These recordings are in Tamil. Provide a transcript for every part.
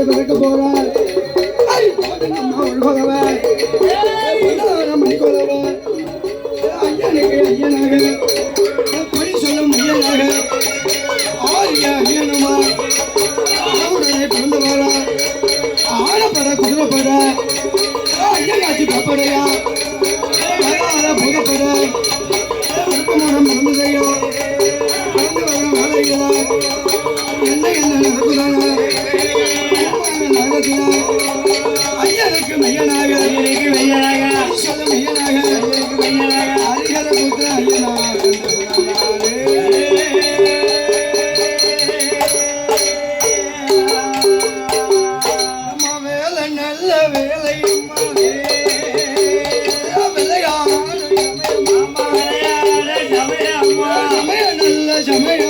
வந்து பிறக்க போறார் என்ன என்ன நடக்குதானா? ஐயனுக்கு மையனாக. ஐயனுக்கு மையனாக. சொல்ல மையனாக. ஐயனுக்கு மையனாக. ஹரிஹர புத்திர ஐயனாக. நம்ம வேலை நல்ல வேலை சமயம்.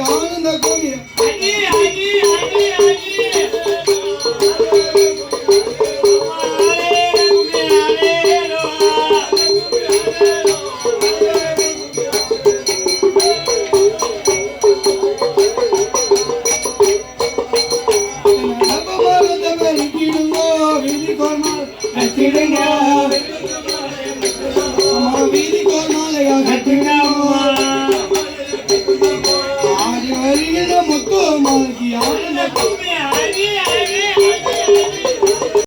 anda comigo. Ali, ali, ali, ali. Thank you.